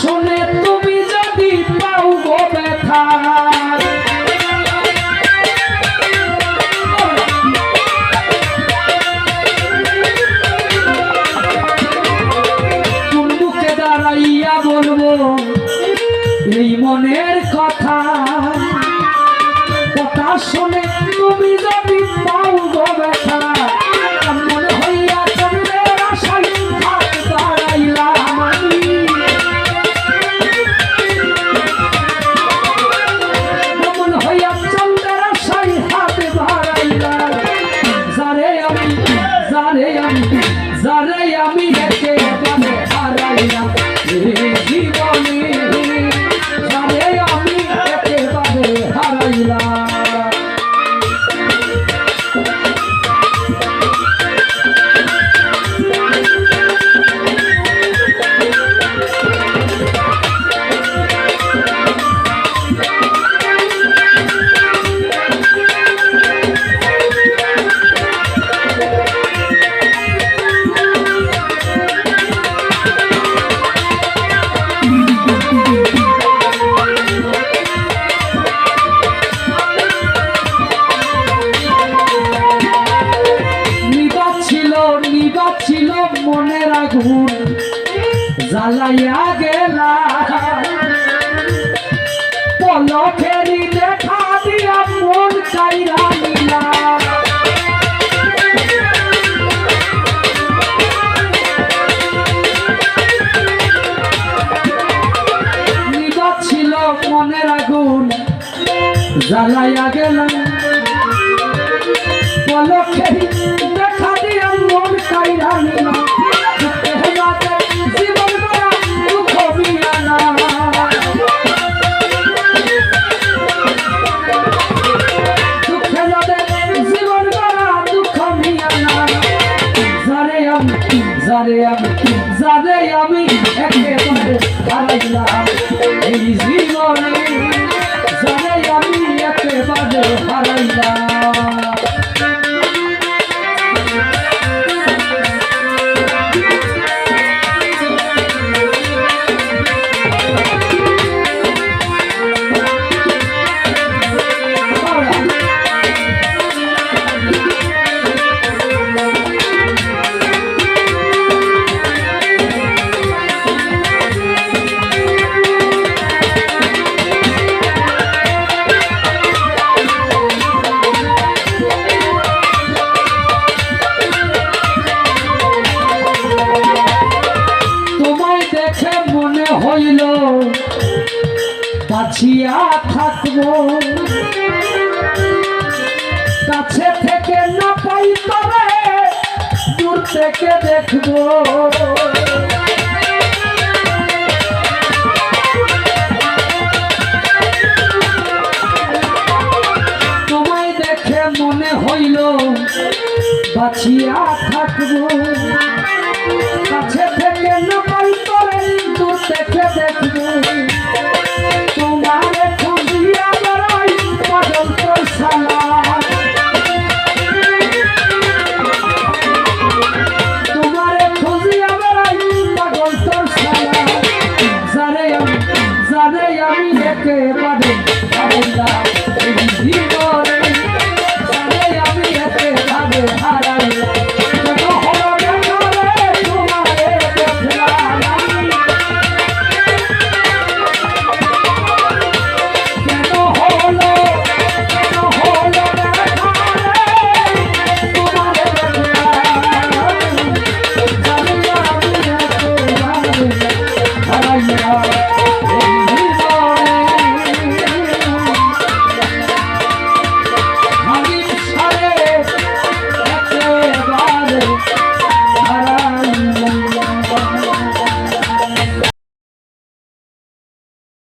শুনে যারে আমি জারে আমি একেবারে হারাইলাম আগুন জ্বালাইয়া গেলা পলকেরি দেখা দিয়া মন চাইরা নিলা ছিল মনের আগুন, জ্বালাইয়া গেলাম। পলকেরি দেখা দিয়া মন চাইরা নিলা এই জীবনে যারে আমি একেবারে বাঁচিয়া থাকব। কাছে থেকে না পাই তবে দূর থেকে দেখব। তোমায় দেখে মনে হইল বাঁচিয়া থাকব। কাছে থেকে না পাই তবে দূর থেকে দেখব। ডাকে পারে